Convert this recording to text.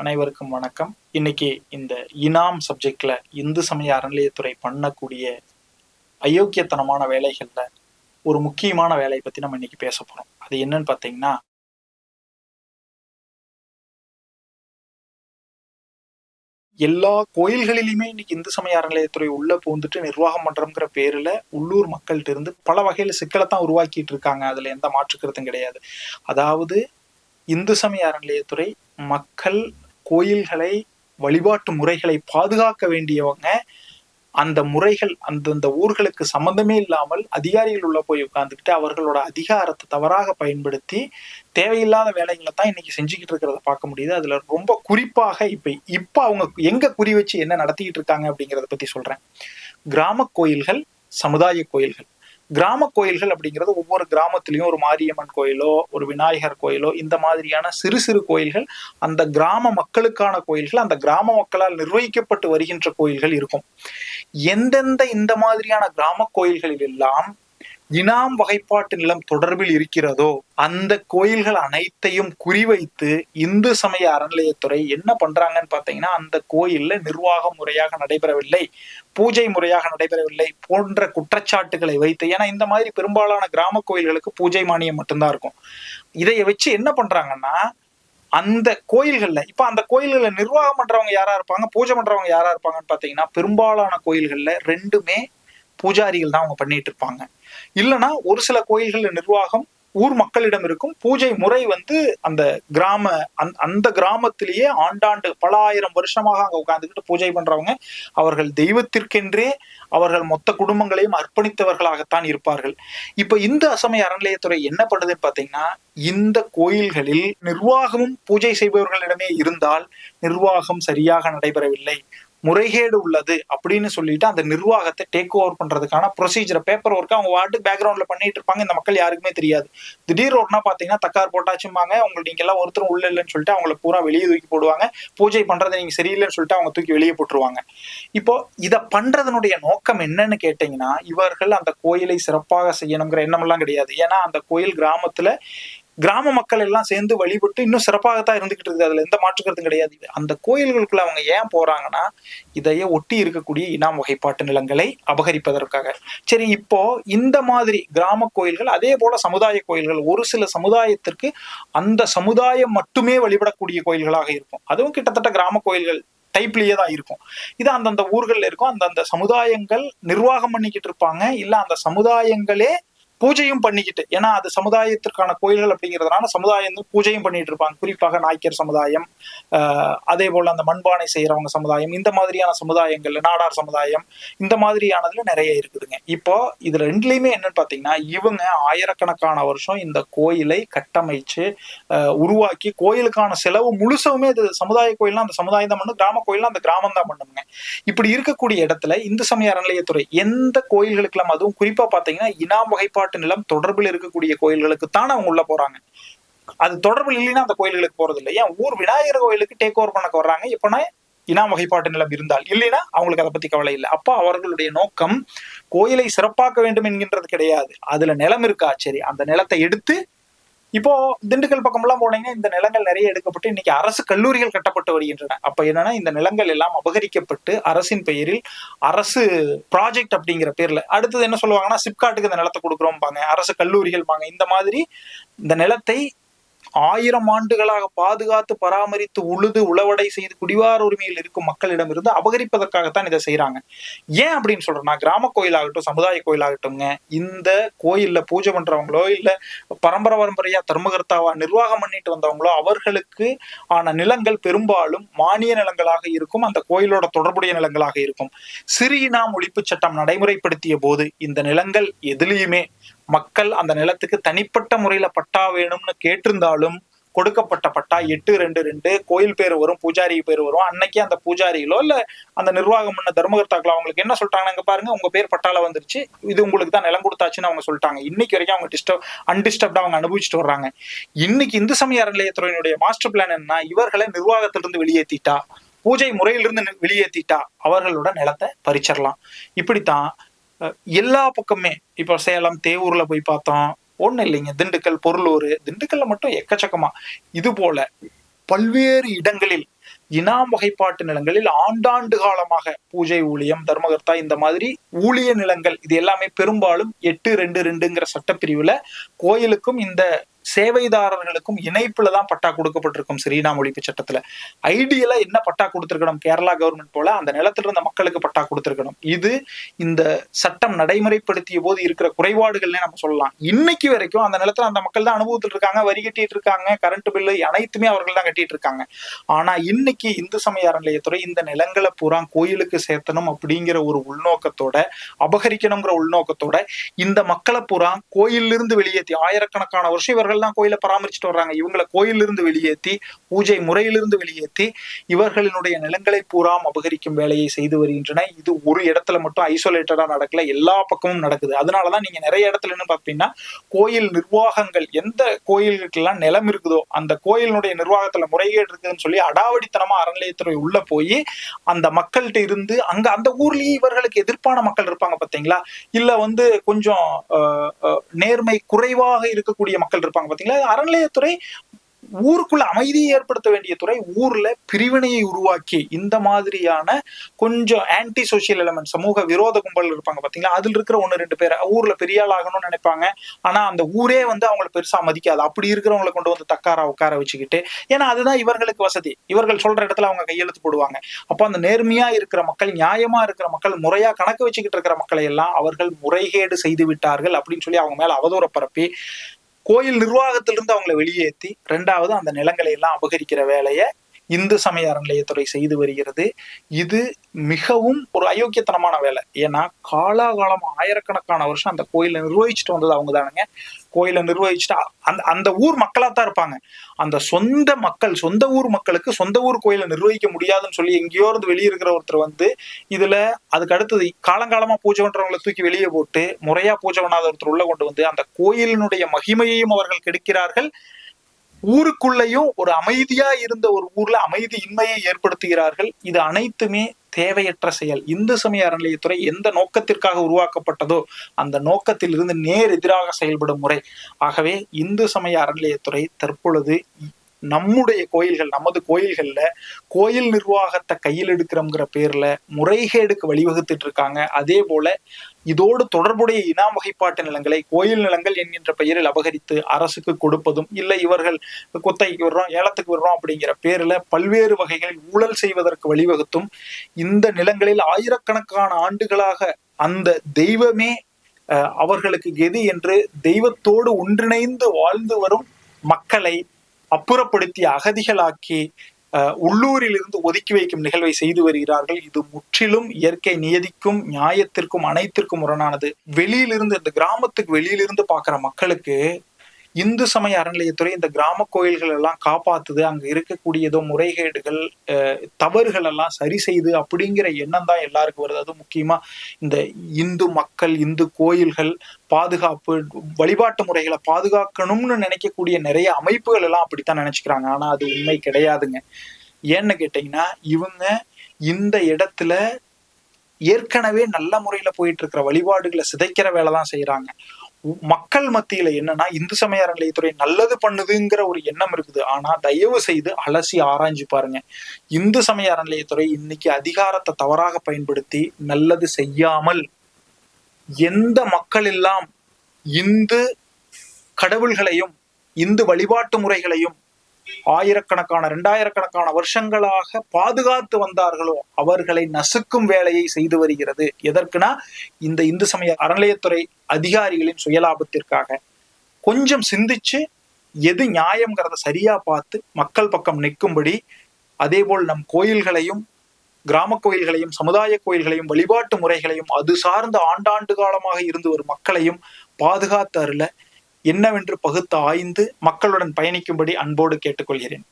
அனைவருக்கும் வணக்கம். இன்னைக்கு இந்த இனாம் சப்ஜெக்ட்ல இந்து சமய அறநிலையத்துறை பண்ணக்கூடிய அயோக்கியத்தனமான வேலைகள்ல ஒரு முக்கியமான வேலையை பத்தி நம்ம இன்னைக்கு பேச போறோம். அது என்னன்னு பாத்தீங்கன்னா எல்லா கோயில்களிலுமே இன்னைக்கு இந்து சமய அறநிலையத்துறை உள்ள பூந்துட்டு நிர்வாகம் பண்றோங்கிற பேர்ல உள்ளூர் மக்கள்கிட்ட இருந்து பல வகையில சிக்கலை தான் உருவாக்கிட்டு இருக்காங்க. அதுல எந்த மாற்று கருத்தும் கிடையாது. அதாவது இந்து சமய அறநிலையத்துறை மக்கள் கோயில்களை வழிபாட்டு முறைகளை பாதுகாக்க வேண்டியவங்க அந்த முறைகள் அந்தந்த ஊர்களுக்கு சம்பந்தமே இல்லாமல் அதிகாரிகள் உள்ள போய் உட்கார்ந்துக்கிட்டு அவர்களோட அதிகாரத்தை தவறாக பயன்படுத்தி தேவையில்லாத வேலைகளை தான் இன்னைக்கு செஞ்சுக்கிட்டு இருக்கிறத பார்க்க முடியுது. அதுல ரொம்ப குறிப்பாக இப்ப இப்ப அவங்க எங்க குறி வச்சு என்ன நடத்திக்கிட்டு இருக்காங்க அப்படிங்கிறத பத்தி சொல்றேன். கிராம கோயில்கள் சமுதாய கோயில்கள். கிராம கோயில்கள் அப்படிங்கிறது ஒவ்வொரு கிராமத்திலையும் ஒரு மாரியம்மன் கோயிலோ ஒரு விநாயகர் கோயிலோ இந்த மாதிரியான சிறு சிறு கோயில்கள் அந்த கிராம மக்களுக்கான கோயில்கள் அந்த கிராம மக்களால் நிர்வகிக்கப்பட்டு வருகின்ற கோயில்கள் இருக்கும். எந்தெந்த இந்த மாதிரியான கிராம கோயில்களில் எல்லாம் இனாம் வகைப்பாட்டு நிலம் தொடர்பில் இருக்கிறதோ அந்த கோயில்கள் அனைத்தையும் குறிவைத்து இந்து சமய அறநிலையத்துறை என்ன பண்றாங்கன்னு பாத்தீங்கன்னா அந்த கோயில்ல நிர்வாக முறையாக நடைபெறவில்லை பூஜை முறையாக நடைபெறவில்லை போன்ற குற்றச்சாட்டுகளை வைத்து ஏன்னா இந்த மாதிரி பெரும்பாலான கிராம கோயில்களுக்கு பூஜை மானியம் மட்டும்தான் இருக்கும். இதை வச்சு என்ன பண்றாங்கன்னா அந்த கோயில்கள்ல இப்ப அந்த கோயில்கள்ல நிர்வாகம் பண்றவங்க யாரா இருப்பாங்க பூஜை பண்றவங்க யாரா இருப்பாங்கன்னு பாத்தீங்கன்னா பெரும்பாலான கோயில்கள்ல ரெண்டுமே பூஜாரிகள் தான் அவங்க பண்ணிட்டு இருப்பாங்க. இல்லைன்னா ஒரு சில கோயில்கள் நிர்வாகம் ஊர் மக்களிடம் இருக்கும். பூஜை முறை வந்து அந்த கிராம அந் அந்த கிராமத்திலேயே ஆண்டாண்டு பல ஆயிரம் வருஷமாக அங்கே உட்கார்ந்துக்கிட்டு பூஜை பண்றவங்க அவர்கள் தெய்வத்திற்கென்றே அவர்கள் மொத்த குடும்பங்களையும் அர்ப்பணித்தவர்களாகத்தான் இருப்பார்கள். இப்ப இந்த அசமய அறநிலையத்துறை என்ன பண்ணுதுன்னு பாத்தீங்கன்னா இந்த கோயில்களில் நிர்வாகமும் பூஜை செய்பவர்களிடமே இருந்தால் நிர்வாகம் சரியாக நடைபெறவில்லை. முறைகேடு உள்ளது அப்படின்னு சொல்லிட்டு அந்த நிர்வாகத்தை டேக் ஓவர் பண்றதுக்கான ப்ரொசீஜர் பேப்பர் ஒர்க் அவங்க வார்டு பேக்ரவுண்ட்ல பண்ணிட்டு இருப்பாங்க. இந்த மக்கள் யாருக்குமே தெரியாது. திடீர் ஒருனா பாத்தீங்கன்னா தக்கார் போட்டாச்சும்பாங்க. உங்களுக்கு நீங்க எல்லாம் ஒருத்தரும் உள்ள இல்லைன்னு சொல்லிட்டு அவங்களை பூரா வெளியே தூக்கி போடுவாங்க. பூஜை பண்றது நீங்க சரியில்லைன்னு சொல்லிட்டு அவங்க தூக்கி வெளியே போட்டுருவாங்க. இப்போ இதை பண்றதனுடைய நோக்கம் என்னன்னு கேட்டீங்கன்னா இவர்கள் அந்த கோயிலை சிறப்பாக செய்யணுங்கிற எண்ணமெல்லாம் கிடையாது. ஏன்னா அந்த கோயில் கிராமத்துல கிராம மக்கள் எல்லாம் சேர்ந்து வழிபட்டு இன்னும் சிறப்பாகத்தான் இருந்துகிட்டு இருக்குது. அதுல எந்த மாற்றுக்கிறதும் கிடையாது. அந்த கோயில்களுக்குள்ள அவங்க ஏன் போறாங்கன்னா இதையே ஒட்டி இருக்கக்கூடிய இனாம் வகைப்பாட்டு நிலங்களை அபகரிப்பதற்காக. சரி இப்போ இந்த மாதிரி கிராம கோயில்கள் அதே போல சமுதாய கோயில்கள் ஒரு சில சமுதாயத்திற்கு அந்த சமுதாயம் மட்டுமே வழிபடக்கூடிய கோயில்களாக இருக்கும். அதுவும் கிட்டத்தட்ட கிராம கோயில்கள் டைப்லயே தான் இருக்கும். இது அந்தந்த ஊர்கள்ல இருக்கும். அந்தந்த சமுதாயங்கள் நிர்வாகம் பண்ணிக்கிட்டு இருப்பாங்க. இல்ல அந்த சமுதாயங்களே பூஜையும் பண்ணிக்கிட்டு ஏன்னா அது சமுதாயத்திற்கான கோயில்கள் அப்படிங்கிறதுனால சமுதாயம் பூஜையும் பண்ணிட்டு இருப்பாங்க. குறிப்பாக நாய்க்கர் சமுதாயம் அதே போல அந்த மண்பானை செய்யறவங்க சமுதாயம் இந்த மாதிரியான சமுதாயங்கள்ல நாடார் சமுதாயம் இந்த மாதிரியானதுல நிறைய இருக்குதுங்க. இப்போ இதுல ரெண்டுலயுமே என்னன்னு பாத்தீங்கன்னா இவங்க ஆயிரக்கணக்கான வருஷம் இந்த கோயிலை கட்டமைச்சு உருவாக்கி கோயிலுக்கான செலவு முழுசவுமே இது சமுதாய கோயில்லாம் அந்த சமுதாயம் தான் பண்ணும் கிராம கோயில்லாம் அந்த கிராமம் தான் பண்ணுங்க இப்படி இருக்கக்கூடிய இடத்துல இந்து சமய அறநிலையத்துறை எந்த கோயில்களுக்கெல்லாம் அதுவும் குறிப்பா பாத்தீங்கன்னா இனாம் வழிபாட்டு நிலம் தொடர்பில் இருக்கக்கூடிய கோயில்களுக்கு தான் அவங்க உள்ள போறாங்க. அது தொடர்பில் இல்லைன்னா அந்த கோயில்களுக்கு போறது இல்லை. ஏன்? ஊர் விநாயகர் கோயிலுக்கு டேக் ஓவர் பண்ண வர்றாங்க. எப்பனா இனாம் வகைப்பாட்டு நிலம் இருந்தால். இல்லைன்னா அவங்களுக்கு அதை பத்தி கவலை இல்லை. அப்போ அவர்களுடைய நோக்கம் கோயிலை சிறப்பாக்க வேண்டும் என்கின்றது கிடையாது. அதுல நிலம் இருக்கா? சரி. அந்த நிலத்தை எடுத்து இப்போ திண்டுக்கல் பக்கம் எல்லாம் போனீங்கன்னா இந்த நிலங்கள் நிறைய எடுக்கப்பட்டு இன்னைக்கு அரசு கல்லூரிகள் கட்டப்பட்டு வருகின்றன. அப்ப என்னன்னா இந்த நிலங்கள் எல்லாம் அபகரிக்கப்பட்டு அரசின் பெயரில் அரசு ப்ராஜெக்ட் அப்படிங்கிற பேர்ல அடுத்தது என்ன சொல்லுவாங்கன்னா சிப்காட்டுக்கு இந்த நிலத்தை கொடுக்குறோம்பாங்க. அரசு கல்லூரிகள் பாங்க. இந்த மாதிரி இந்த நிலத்தை ஆயிரம் ஆண்டுகளாக பாதுகாத்து பராமரித்து உழுது உழவடை செய்து குடிவார உரிமையில் இருக்கும் மக்களிடம் இருந்து அபகரிப்பதற்காகத்தான் இதை செய்யறாங்க ஏன் அப்படின்னு சொல்றேன்னா கிராம கோயிலாகட்டும் சமுதாய கோயிலாகட்டும்ங்க இந்த கோயில்ல பூஜை பண்றவங்களோ இல்ல பரம்பரை பரம்பரையா தர்மகர்த்தாவா நிர்வாகம் பண்ணிட்டு வந்தவங்களோ அவர்களுக்கு ஆன நிலங்கள் பெரும்பாலும் மானிய நிலங்களாக இருக்கும் அந்த கோயிலோட தொடர்புடைய நிலங்களாக இருக்கும். சிறு இனாம் ஒழிப்பு சட்டம் நடைமுறைப்படுத்திய போது இந்த நிலங்கள் எதுலேயுமே மக்கள் அந்த நிலத்துக்கு தனிப்பட்ட முறையில பட்டா வேணும்னு கேட்டிருந்தாலும் கொடுக்கப்பட்ட பட்டா எட்டு ரெண்டு ரெண்டு கோயில் பேர் வரும் பூஜாரி பேர் வரும். அன்னைக்கே அந்த பூஜாரிகளோ இல்ல அந்த நிர்வாகம் பண்ண தர்மகர்த்தாக்களோ அவங்களுக்கு என்ன சொல்லிட்டாங்க பாருங்க உங்க பேர் பட்டால வந்துருச்சு இது உங்களுக்கு தான் நிலம் கொடுத்தாச்சுன்னு அவங்க சொல்லிட்டாங்க. இன்னைக்கு வரைக்கும் அவங்க டிஸ்டர்ப் அன்டிஸ்டர்ப்டா அவங்க அனுபவிச்சுட்டு வர்றாங்க. இன்னைக்கு இந்து சமய அறநிலையத்துறையினுடைய மாஸ்டர் பிளான் என்ன இவர்களை நிர்வாகத்திலிருந்து வெளியேற்றிட்டா பூஜை முறையிலிருந்து வெளியேற்றிட்டா அவர்களோட நிலத்தை பறிச்சிடலாம். இப்படித்தான் எல்லா பக்கமே இப்போ சேலம் தேவூர்ல போய் பார்த்தோம். ஒன்றும் இல்லைங்க. திண்டுக்கல் பொருளூர். திண்டுக்கல்ல மட்டும் எக்கச்சக்கமா. இது போல பல்வேறு இடங்களில் இனாம் வகைப்பாட்டு நிலங்களில் ஆண்டாண்டு காலமாக பூஜை ஊழியம் தர்மகர்த்தா இந்த மாதிரி ஊழிய நிலங்கள் இது எல்லாமே பெரும்பாலும் எட்டு ரெண்டு ரெண்டுங்கிற சட்டப்பிரிவுல கோயிலுக்கும் இந்த சேவைதாரர்களுக்கும் இணைப்புல தான் பட்டா கொடுக்கப்பட்டிருக்கும் ஸ்ரீராம் ஒழிப்பு சட்டத்துல. ஐடியலா என்ன பட்டா கொடுத்திருக்கணும்? கேரளா கவர்மெண்ட் போல அந்த நிலத்துல இருந்த மக்களுக்கு பட்டா கொடுத்திருக்கணும். இது இந்த சட்டம் நடைமுறைப்படுத்திய போது இருக்கிற குறைபாடுகள்னே நம்ம சொல்லலாம். இன்னைக்கு வரைக்கும் அந்த நிலத்துல அந்த மக்கள் தான் அனுபவத்தில் இருக்காங்க வரி கட்டிட்டு இருக்காங்க கரண்ட் பில்லு அனைத்துமே அவர்கள் தான் கட்டிட்டு இருக்காங்க. ஆனா இன்னைக்கு இந்து சமய அறநிலையத்துறை இந்த நிலங்களை பூரா கோயிலுக்கு சேர்த்தணும் அப்படிங்கிற ஒரு உள்நோக்கத்தோட அபகரிக்கணுங்கிற உள்நோக்கத்தோட இந்த மக்களை பூரா கோயிலிருந்து வெளியேற்றி ஆயிரக்கணக்கான வருஷம் இவர்கள் தான் கோயிலை பராமரிச்சுட்டு வர்றாங்க. இவங்களை கோயிலிருந்து வெளியேற்றி பூஜை முறையிலிருந்து வெளியேற்றி இவர்களினுடைய நிலங்களை பூராம் அபகரிக்கும் வேலையை செய்து வருகின்றன. இது ஒரு இடத்துல மட்டும் ஐசோலேட்டடா நடக்கல. எல்லா பக்கமும் நடக்குது. அதனாலதான் நீங்க நிறைய இடத்துல என்ன பாத்தீங்கன்னா கோயில் நிர்வாகங்கள் எந்த கோயில்களுக்கெல்லாம் நிலம் இருக்குதோ அந்த கோயிலினுடைய நிர்வாகத்துல முறைகேடு இருக்குதுன்னு சொல்லி அடாவடித்தனமா அறநிலையத்துறை உள்ள போய் அந்த மக்கள்கிட்ட இருந்து அங்க அந்த ஊர்லயே இவர்களுக்கு எதிர்ப்பான மக்கள் இருப்பாங்க பாத்தீங்களா? இல்ல வந்து கொஞ்சம் நேர்மை குறைவாக இருக்கக்கூடிய மக்கள் இருப்பாங்க பாத்தீங்களா? அறநிலையத்துறை ஊருக்குள்ள அமைதியை ஏற்படுத்த வேண்டிய துறை ஊர்ல பிரிவினையை உருவாக்கி இந்த மாதிரியான கொஞ்சம் ஆன்டி சோசியல் எலமெண்ட் சமூக விரோத கும்பல் இருப்பாங்க பாத்தீங்களா? அதுல இருக்கிற ஒன்னு ரெண்டு பேர் ஊர்ல பெரிய ஆள் ஆகணும்னு நினைப்பாங்க. ஆனா அந்த ஊரே வந்து அவங்களை பெருசா மதிக்காது. அப்படி இருக்கிறவங்களை கொண்டு வந்து தக்காரா உட்கார வச்சுக்கிட்டு ஏன்னா அதுதான் இவர்களுக்கு வசதி. இவர்கள் சொல்ற இடத்துல அவங்க கையெழுத்து போடுவாங்க. அப்போ அந்த நேர்மையா இருக்கிற மக்கள் நியாயமா இருக்கிற மக்கள் முறையா கணக்கு வச்சுக்கிட்டு இருக்கிற மக்களை எல்லாம் அவர்கள் முறைகேடு செய்து விட்டார்கள் அப்படின்னு சொல்லி அவங்க மேல அவதூற பரப்பி கோயில் நிர்வாகத்திலிருந்து அவங்களை வெளியேற்றி ரெண்டாவது அந்த நிலங்களை எல்லாம் அபகரிக்கிற வேலையை இந்து சமய அறநிலையத்துறை செய்து வருகிறது. இது மிகவும் ஒரு அயோக்கியத்தனமான வேலை. ஏன்னா காலாகாலம் ஆயிரக்கணக்கான வருஷம் அந்த கோயிலை நிர்வகிச்சுட்டு வந்தது அவங்க தானுங்க. கோயிலை நிர்வகிச்சுட்டு அந்த அந்த ஊர் மக்களாக தான் இருப்பாங்க. அந்த சொந்த மக்கள் சொந்த ஊர் மக்களுக்கு சொந்த ஊர் கோயிலை நிர்வகிக்க முடியாதுன்னு சொல்லி எங்கேயோ இருந்து வெளியே இருக்கிற ஒருத்தர் வந்து இதுல அதுக்கு அடுத்தது காலங்காலமாக பூஜை பண்றவங்களை தூக்கி வெளியே போட்டு முறையா பூஜை பண்ணாத ஒருத்தர் உள்ள கொண்டு வந்து அந்த கோயிலினுடைய மகிமையையும் அவர்கள் கெடுக்கிறார்கள். ஊருக்குள்ளேயும் ஒரு அமைதியா இருந்த ஒரு ஊர்ல அமைதி இன்மையை ஏற்படுத்துகிறார்கள். இது அனைத்துமே தேவையற்ற செயல். இந்து சமய அறநிலையத்துறை எந்த நோக்கத்திற்காக உருவாக்கப்பட்டதோ அந்த நோக்கத்தில் இருந்து நேர் எதிராக செயல்படும் முறை. ஆகவே இந்து சமய அறநிலையத்துறை தற்பொழுது நம்முடைய கோயில்கள் நமது கோயில்கள்ல கோயில் நிர்வாகத்தை கையில் எடுக்கிறோங்கிற பேர்ல முறைகேடுக்கு வழிவகுத்துட்டு இருக்காங்க. அதே போல இதோடு தொடர்புடைய இனாம் வகைப்பாட்டு நிலங்களை கோயில் நிலங்கள் என்கின்ற பெயரில் அபகரித்து அரசுக்கு கொடுப்பதும் இல்லை. இவர்கள் குத்தைக்கு விடுறோம் ஏலத்துக்கு விடுறோம் அப்படிங்கிற பேர்ல பல்வேறு வகைகளில் ஊழல் செய்வதற்கு வழிவகுத்தும் இந்த நிலங்களில் ஆயிரக்கணக்கான ஆண்டுகளாக அந்த தெய்வமே அவர்களுக்கு கெதி என்று தெய்வத்தோடு ஒன்றிணைந்து வாழ்ந்து வரும் மக்களை அப்புறப்படுத்தி அகதிகளாக்கி உள்ளூரில் இருந்து ஒதுக்கி வைக்கும் நிகழ்வை செய்து வருகிறார்கள். இது முற்றிலும் இயற்கை நியதிக்கும் நியாயத்திற்கும் அனைத்திற்கும் முரணானது. வெளியிலிருந்து இந்த கிராமத்துக்கு வெளியிலிருந்து பாக்குற மக்களுக்கு இந்து சமய அறநிலையத்துறை இந்த கிராம கோயில்கள் எல்லாம் காப்பாத்துது. அங்க இருக்கக்கூடிய ஏதோ முறைகேடுகள் தவறுகள் எல்லாம் சரி செய்து அப்படிங்கிற எண்ணம் தான் எல்லாருக்கும் வருது. அது முக்கியமா இந்த இந்து மக்கள் இந்து கோயில்கள் பாதுகாப்பு வழிபாட்டு முறைகளை பாதுகாக்கணும்னு நினைக்கக்கூடிய நிறைய அமைப்புகள் எல்லாம் அப்படித்தான் நினைச்சுக்கிறாங்க. ஆனா அது உண்மை கிடையாதுங்க. ஏன்னு கேட்டீங்கன்னா இவங்க இந்த இடத்துல ஏற்கனவே நல்ல முறையில போயிட்டு இருக்கிற வழிபாடுகளை சிதைக்கிற வேலை தான் செய்யறாங்க மக்கள் மத்தியில என்னன்னா இந்து சமய அறநிலையத்துறை நல்லது பண்ணுதுங்கிற ஒரு எண்ணம் இருக்குது. ஆனா தயவு செய்து அலசி ஆராய்ஞ்சு பாருங்க. இந்து சமய அறநிலையத்துறை இன்னைக்கு அதிகாரத்தை தவறாக பயன்படுத்தி நல்லது செய்யாமல் எந்த மக்கள் எல்லாம் இந்து கடவுள்களையும் இந்து வழிபாட்டு முறைகளையும் ஆயிரக்கணக்கான இரண்டாயிரக்கணக்கான வருஷங்களாக பாதுகாத்து வந்தார்களோ அவர்களை நசுக்கும் வேலையை செய்து வருகிறது. எதற்குனா இந்த இந்து சமய அறநிலையத்துறை அதிகாரிகளின் சுயலாபத்திற்காக. கொஞ்சம் சிந்திச்சு எது நியாயம்ங்கிறத சரியா பார்த்து மக்கள் பக்கம் நிற்கும்படி அதேபோல் நம் கோயில்களையும் கிராம கோயில்களையும் சமுதாய கோயில்களையும் வழிபாட்டு முறைகளையும் அது சார்ந்த ஆண்டாண்டு காலமாக இருந்து ஒரு மக்களையும் பாதுகாத்து அருள என்னவென்று பகுத்து ஆய்ந்து மக்களுடன் பயணிக்கும்படி அன்போடு கேட்டுக்கொள்கிறேன்.